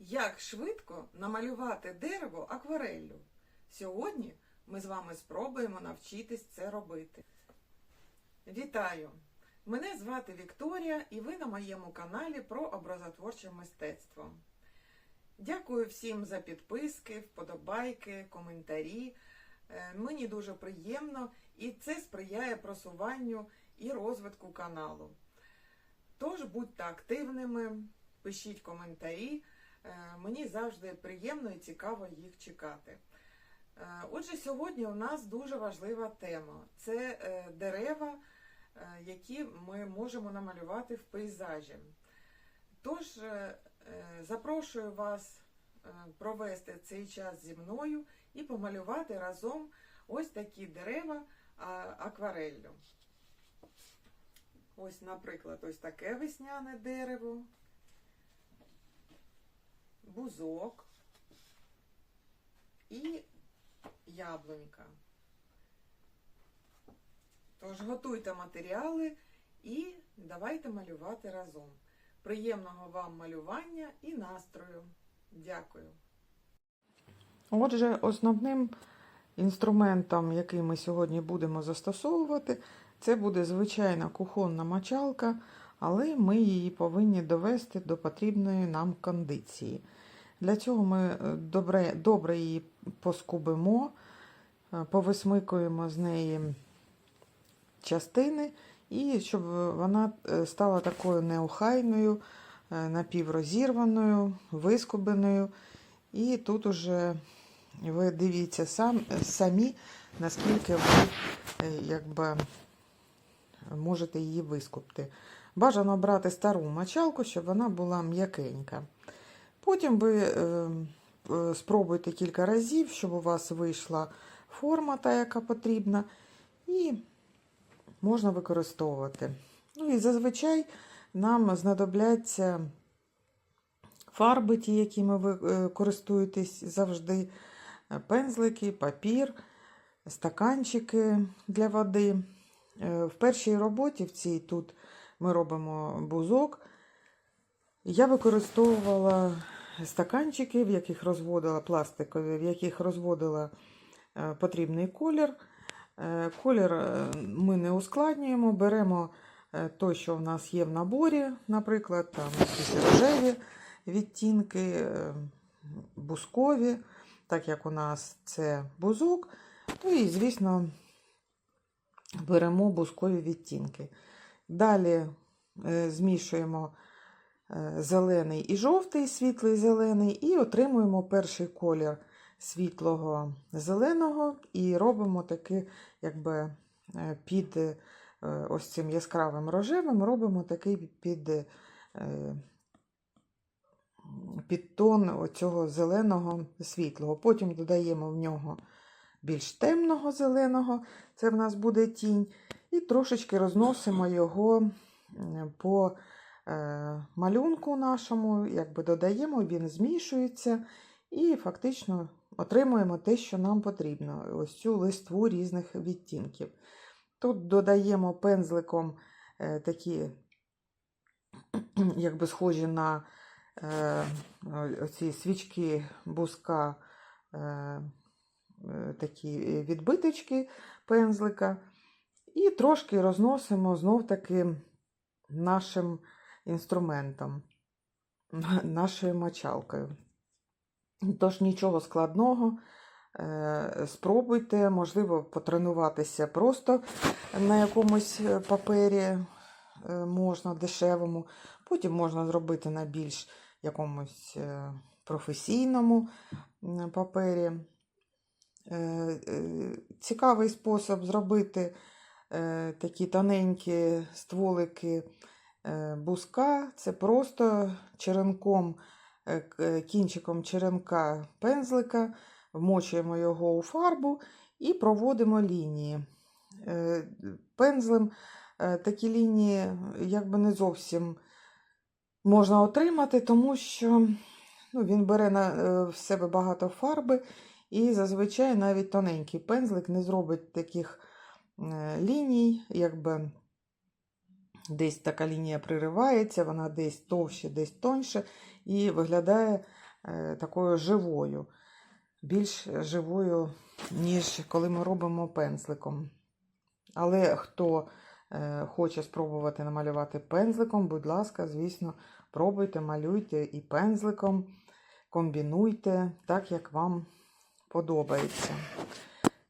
Як швидко намалювати дерево аквареллю? Сьогодні ми з вами спробуємо навчитись це робити. Вітаю! Мене звати Вікторія і ви на моєму каналі про образотворче мистецтво. Дякую всім за підписки, вподобайки, коментарі. Е, Мені дуже приємно і це сприяє просуванню і розвитку каналу. Тож будьте активними, пишіть коментарі. Е, Мені завжди приємно і цікаво їх чекати. Е, Отже, сьогодні у нас дуже важлива тема це е, дерева, які ми можемо намалювати в пейзажі. Тож запрошую вас провести цей час зі мною і помалювати разом ось такі дерева а, аквареллю. Ось, наприклад, ось таке весняне дерево, бузок і яблунька. Тож готуйте матеріали і давайте малювати разом. Приємного вам малювання і настрою. Дякую. Отже, основним інструментом, який ми сьогодні будемо застосовувати, це буде звичайна кухонна мочалка, але ми її повинні довести до потрібної нам кондиції. Для цього ми е, добре, добре її поскубимо, е, повисмикуємо з неї частини, і щоб вона е, стала такою неохайною, е, напіврозірваною, вискубеною. І тут уже ви дивіться сам, самі, наскільки ви якби, можете її вискупти. Бажано брати стару мочалку, щоб вона була м'якенька. Потім ви е, спробуйте кілька разів, щоб у вас вийшла форма, та, яка потрібна, і можна використовувати. Ну і зазвичай нам знадобляться фарби, ті, якими ви е, користуєтесь завжди, пензлики, папір, стаканчики для води. Е, В першій роботі, в цій тут ми робимо бузок. Я використовувала стаканчики, в яких розводила пластикові, в яких розводила е, потрібний колір. Е, Колір е, ми не ускладнюємо, беремо е, той, що в нас є в наборі, наприклад, там якісь рожеві відтінки, бускові, так як у нас це бузок. Ну і, звісно, беремо бускові відтінки. Далі змішуємо зелений і жовтий, світлий зелений, і отримуємо перший колір світлого зеленого, і робимо таки, якби е, під е, ось цим яскравим рожевим, робимо такий під, е, під тон цього зеленого світлого. Потім додаємо в нього більш темного зеленого, це в нас буде тінь, і трошечки розносимо його по е, малюнку нашому, якби додаємо, він змішується і фактично отримуємо те, що нам потрібно. Ось цю листву різних відтінків. Тут додаємо пензликом е, такі, якби схожі на е, оці свічки буска, е, е, такі відбиточки пензлика. І трошки розносимо знов-таки нашим інструментом, нашою мочалкою. Тож нічого складного. Е, Спробуйте, можливо, потренуватися просто на якомусь е, папері е, можна дешевому. Потім можна зробити на більш якомусь професійному папері. Цікавий спосіб зробити такі тоненькі стволики буска. Це просто черенком, е, е, кінчиком черенка пензлика, вмочуємо його у фарбу і проводимо лінії. Е, Пензлем е, такі лінії якби не зовсім можна отримати, тому що ну, він бере на е, в себе багато фарби, і зазвичай навіть тоненький пензлик не зробить таких е, ліній, якби десь така лінія приривається, вона десь товще, десь тоньше, і виглядає е, такою живою, більш живою, ніж коли ми робимо пензликом. Але хто е, хоче спробувати намалювати пензликом, будь ласка, звісно, пробуйте, малюйте і пензликом, комбінуйте так, як вам подобається.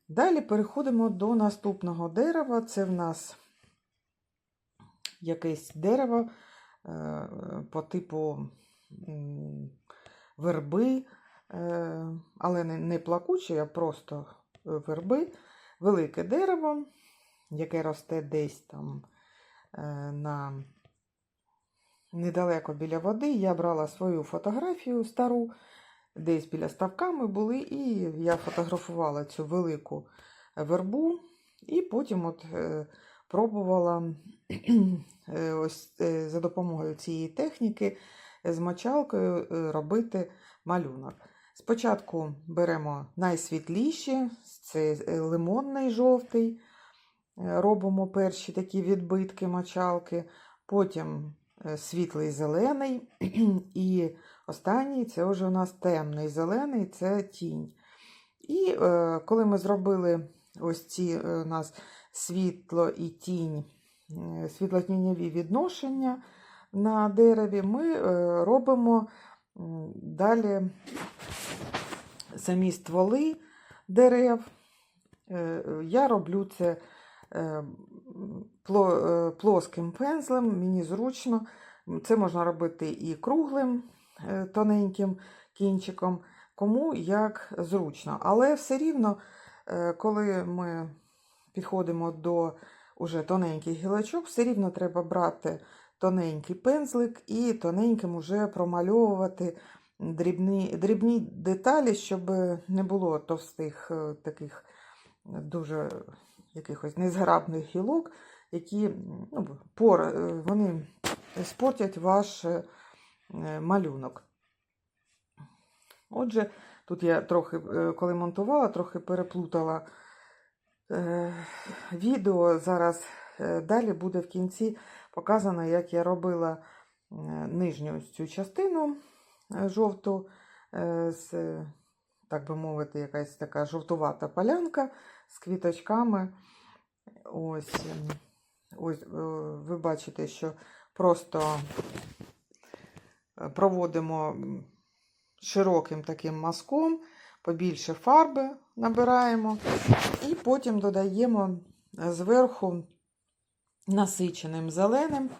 Далі переходимо до наступного дерева. Це в нас якесь дерево е, по типу верби, е, але не, плакуче, а просто верби. Велике дерево, яке росте десь там е, на недалеко біля води. Я брала свою фотографію стару, десь біля ставка ми були, і я фотографувала цю велику вербу, і потім от е, пробувала е, ось е, за допомогою цієї техніки з мочалкою е, робити малюнок. Спочатку беремо найсвітліші, це е, лимонний жовтий, е, робимо перші такі відбитки мочалки, потім е, світлий зелений, і останній це вже у нас темний зелений, це тінь. І е, коли ми зробили ось ці е, у нас світло і тінь, е, світлотіньові відношення на дереві, ми е, робимо далі самі стволи дерев. Е, Я роблю це пло- плоским пензлем, мені зручно. Це можна робити і круглим, тоненьким кінчиком, кому як зручно. Але все рівно, коли ми підходимо до уже тоненьких гілочок, все рівно треба брати тоненький пензлик і тоненьким уже промальовувати дрібні, дрібні деталі, щоб не було товстих е, таких дуже якихось незграбних гілок, які ну, пор, е, вони спортять ваш е, малюнок. Отже, тут я трохи, коли монтувала, трохи переплутала відео. Зараз е, далі буде в кінці показано, як я робила е, нижню цю частину е, жовту, е, з, е, так би мовити, якась така жовтувата полянка з квіточками. Ось, ось е, ви бачите, що просто е, проводимо широким таким мазком, побільше фарби набираємо, і потім додаємо е, зверху насиченим зеленим,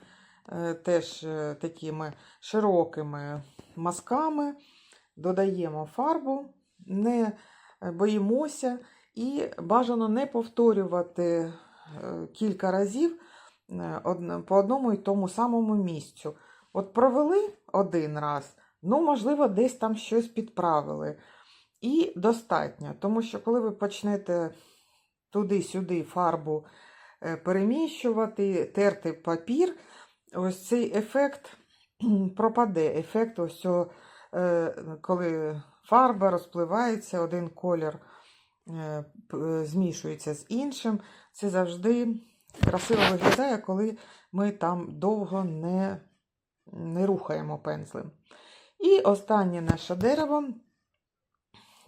е, теж е, такими широкими мазками, додаємо фарбу, не боїмося і бажано не повторювати кілька разів по одному і тому самому місцю. От провели один раз, ну, можливо, десь там щось підправили. І достатньо, тому що коли ви почнете туди-сюди фарбу е, переміщувати, терти папір, ось цей ефект пропаде. Ефект ось цього, е, коли фарба розпливається, один колір е, змішується з іншим. Це завжди красиво виглядає, коли ми там довго не, не рухаємо пензлем. І останнє наше дерево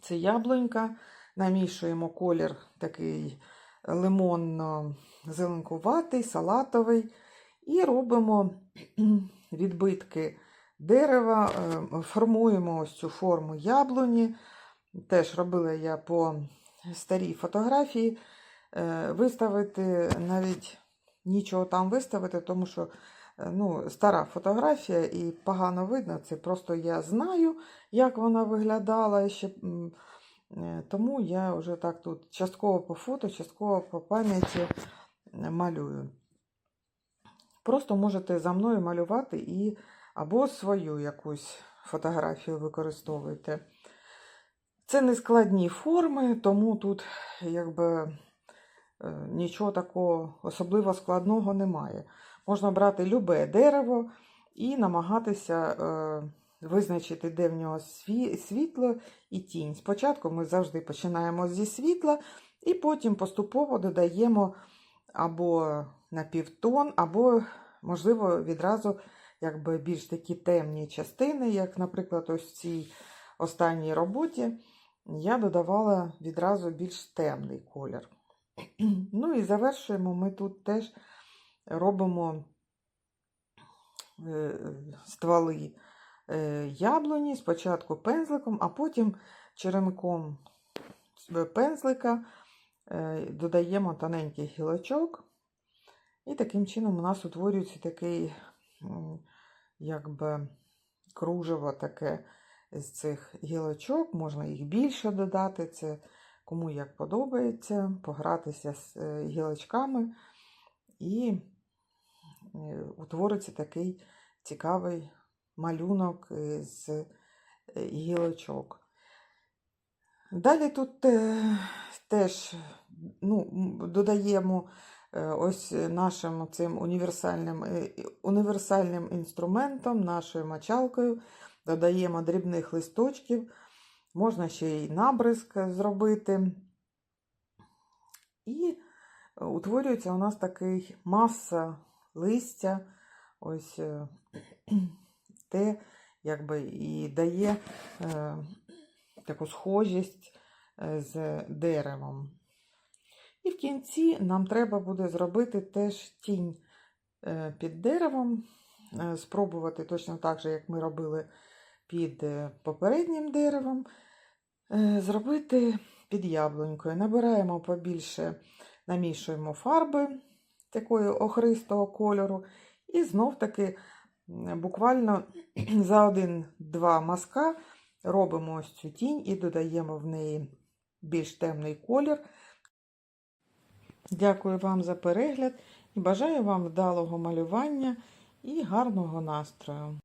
це яблунька. Намішуємо колір такий лимонно-зеленкуватий, салатовий. І робимо відбитки дерева, е, формуємо ось цю форму яблуні. Теж робила я по старій фотографії. Е, Виставити навіть нічого там виставити, тому що ну, стара фотографія і погано видно. Це просто я знаю, як вона виглядала ще. е, Тому я вже так тут частково по фото, частково по пам'яті е, малюю. Просто можете за мною малювати і або свою якусь фотографію використовуйте. Це не складні форми, тому тут якби е, нічого такого особливо складного немає. Можна брати любе дерево і намагатися е, визначити, де в нього світло і тінь. Спочатку ми завжди починаємо зі світла, і потім поступово додаємо або на півтон, або, можливо, відразу якби більш такі темні частини, як, наприклад, ось в цій останній роботі я додавала відразу більш темний колір. Ну і завершуємо ми тут теж робимо е, стволи е, яблуні спочатку пензликом, а потім черенком пензлика е, додаємо тоненький гілочок. І таким чином у нас утворюється такий, якби кружево таке з цих гілочок. Можна їх більше додати. Це кому як подобається, погратися з гілочками. І е, утвориться такий цікавий малюнок е, з е, гілочок. Далі тут теж ну, додаємо ось нашим цим універсальним, універсальним інструментом, нашою мочалкою, додаємо дрібних листочків, можна ще й набризк зробити. І утворюється у нас такий маса листя, ось е, те, якби і дає е, таку схожість е, з деревом. І в кінці нам треба буде зробити теж тінь е, під деревом, спробувати точно так же, як ми робили під попереднім деревом, зробити під яблунькою. Набираємо побільше, намішуємо фарби такої охристого кольору, і знов таки буквально за один-два мазка робимо ось цю тінь і додаємо в неї більш темний колір. Дякую вам за перегляд і бажаю вам вдалого малювання і гарного настрою.